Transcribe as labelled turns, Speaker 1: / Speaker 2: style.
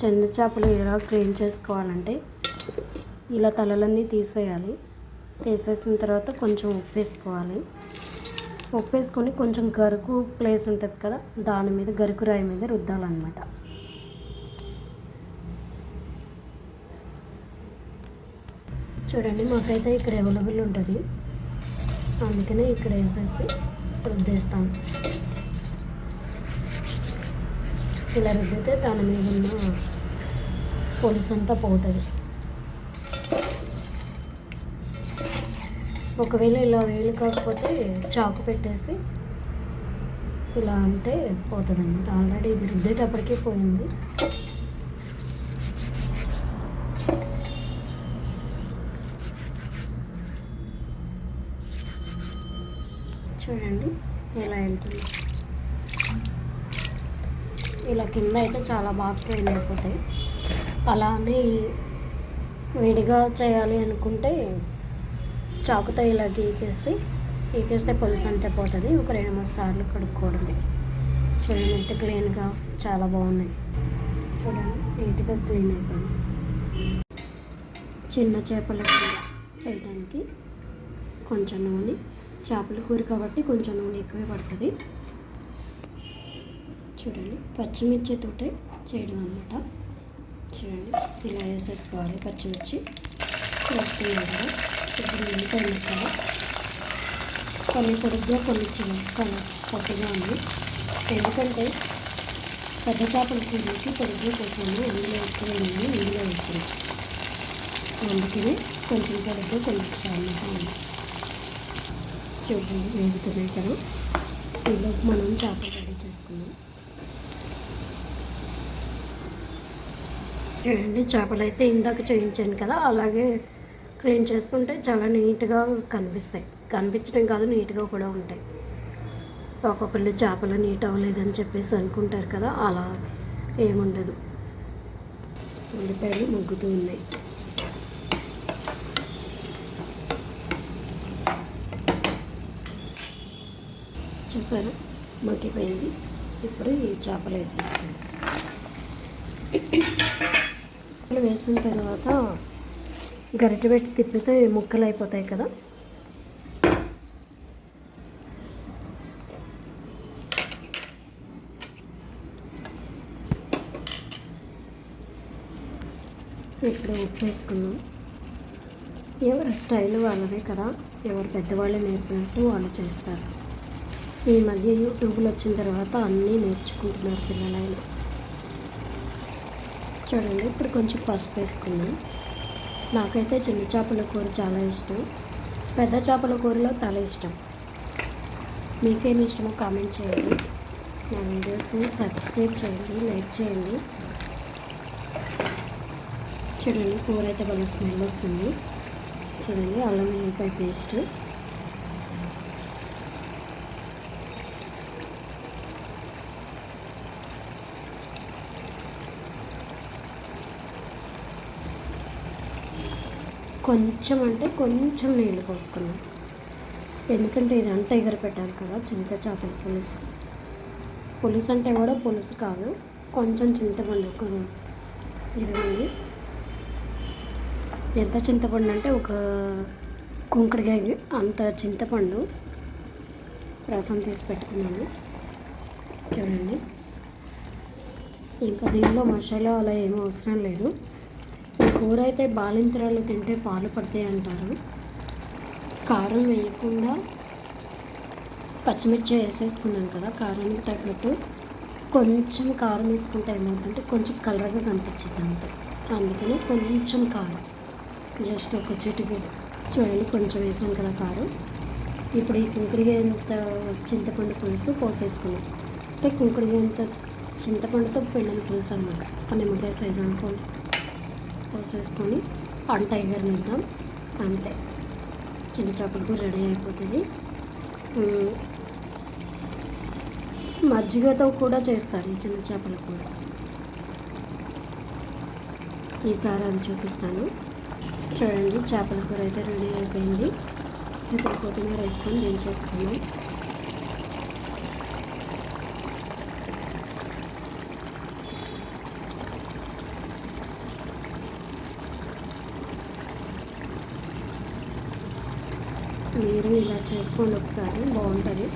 Speaker 1: చిన్న చేపలు ఎలా క్లీన్ చేసుకోవాలంటే ఇలా తలలన్నీ తీసేయాలి. తీసేసిన తర్వాత కొంచెం ఉప్పు వేసుకోవాలి. ఉప్పు వేసుకొని కొంచెం గరుకు ప్లేస్ ఉంటుంది కదా దాని మీద గరుకు రాయి మీద రుద్దాలన్నమాట. చూడండి మాకైతే ఇక్కడ అవైలబుల్ ఉంటుంది. అందుకనే ఇక్కడ వేసేసి రుద్దేస్తాం. ఇలా రుద్దితే దాని మీద ఉన్న పొలుసు అంతా పోతుంది. ఒకవేళ ఇలా వేలు కాకపోతే చాకు పెట్టేసి ఇలా అంటే పోతుంది అనమాట ఆల్రెడీ ఇది రుద్దేటప్పటికే పోయింది. చూడండి ఎలా వెళ్తుంది. ఇలా కింద అయితే చాలా బాగా క్లీన్ అయిపోతాయి. అలా అని చేయాలి అనుకుంటే చాకుతో ఇలా గీకేసి గీకేస్తే పులుసు అంతే పోతుంది. ఒక రెండు మూడు సార్లు కడుక్కోవడమే. చూడండి ఎంత క్లీన్గా చాలా బాగున్నాయి. చూడండి నీట్గా క్లీన్ అయిపోయింది. చిన్న చేపల కూర చేయడానికి కొంచెం నూనె చేపల కూర కాబట్టి కొంచెం నూనె ఎక్కువే పడుతుంది. చూడండి. పచ్చిమిర్చితోటే చేయడం అనమాట చూడండి. ఇలా వేసేసుకోవాలి పచ్చిమిర్చి. వేస్తున్నాం కదా. ఇప్పుడు ఉల్లిపాయ ముక్కలు కొన్ని పొడుగ్గా కొన్ని చిన్న చాలా పొట్టిగా ఉంది ఎందుకంటే పెద్ద చేపల కూరకి పొడుగ్గా కోసాము. అందులో ఎక్కువ ఉంది ఇందులో వేస్తున్నాం అందుకనే కొంచెం పొడుగ్గా కొంచెం చాలా చూడండి వేగుతున్నాయి కదా. ఈలోపు మనం చేపలు రెడీ చేసుకుందాం చూడండి చేపలు అయితే ఇందాక చేయించాను కదా అలాగే క్లీన్ చేసుకుంటే చాలా నీట్గా కనిపిస్తాయి. కనిపించడం కాదు నీట్గా కూడా ఉంటాయి. ఒక్కొక్కళ్ళు చేపలు నీట్ అవ్వలేదని చెప్పేసి అనుకుంటారు కదా అలా ఏముండదు. ఉల్లిపాయలు ముగ్గుతూ ఉన్నాయి. చూసారా? మగ్గిపోయింది. ఇప్పుడు ఈ చేపలు వేసేస్తాను. వేసిన తర్వాత గరిటె పెట్టి తిప్పితే ముక్కలు అయిపోతాయి కదా. ఇప్పుడు ఉప్పు వేసుకున్నాం ఎవరి స్టైల్ వాళ్ళదే కదా ఎవరు పెద్దవాళ్ళు నేర్పినట్టు వాళ్ళు చేస్తారు. ఈ మధ్య యూట్యూబ్లో వచ్చిన తర్వాత అన్నీ నేర్చుకుంటున్నారు పిల్లలైనా. చూడండి ఇప్పుడు కొంచెం పసుపు వేసుకున్నాం నాకైతే చిన్న చేపల కూర చాలా ఇష్టం. పెద్ద చేపల కూరలో తల ఇష్టం. మీకేమి ఇష్టమో కామెంట్ చేయండి. నా వీడియోస్ని సబ్స్క్రైబ్ చేయండి లైక్ చేయండి. చూడండి కూర అయితే బాగా స్మెల్ వస్తుంది. చూడండి అల్లం వెల్లిపాయ పేస్ట్ కొంచెం అంటే కొంచెం నీళ్ళు పోసుకున్నాం. ఎందుకంటే ఇది అంతా ఎగరపెట్టాలి కదా చింత చేపల పులుసు. పులుసు అంటే కూడా పులుసు కాదు కొంచెం చింతపండు ఒక ఇదిగోండి ఎంత చింతపండు అంటే ఒక కుంకుడుకాయ అంత చింతపండు రసం తీసి పెట్టుకున్నాను. చూడండి. ఇంకా దీనిలో మసాలా అలా ఏమీ అవసరం లేదు. కూర అయితే బాలింతరాలు తింటే పాలు పడతాయి అంటారు. కారం వేయకుండా పచ్చిమిర్చి వేసేసుకున్నాం కదా కారానికి తగ్గట్టు కొంచెం కారం వేసుకుంటే ఏమవుతుందంటే కొంచెం కలర్గా కనిపించింది అంతే. అందుకని కొంచెం కారం. జస్ట్ ఒక చిటికి చూడండి కొంచెం వేసాను కదా కారం. ఇప్పుడు ఈ కుంకుడిగేంత చింతపండు పులుసు పోసేసుకున్నాం. అంటే కుంకుడిగా చింతపండుతో పిండిన పులుసు అనమాట పన్నెండు నిమ్మకాయ సైజు అనుకోండి. పోసేసుకొని పంట ఎగరనిద్దాం అంతే. చిన్న చేపలు కూడా రెడీ అయిపోతుంది. మజ్జిగతో కూడా చేస్తారు ఈ చిన్న చేపల కూర. ఈసారి అది చూపిస్తాను. చూడండి చేపల కూర అయితే రెడీ అయిపోయింది. ఇప్పుడు కొత్తిమీర వేసుకొని దించేసుకున్నాం మీరు ఇలా చేసుకోండి ఒకసారి బాగుంటుంది.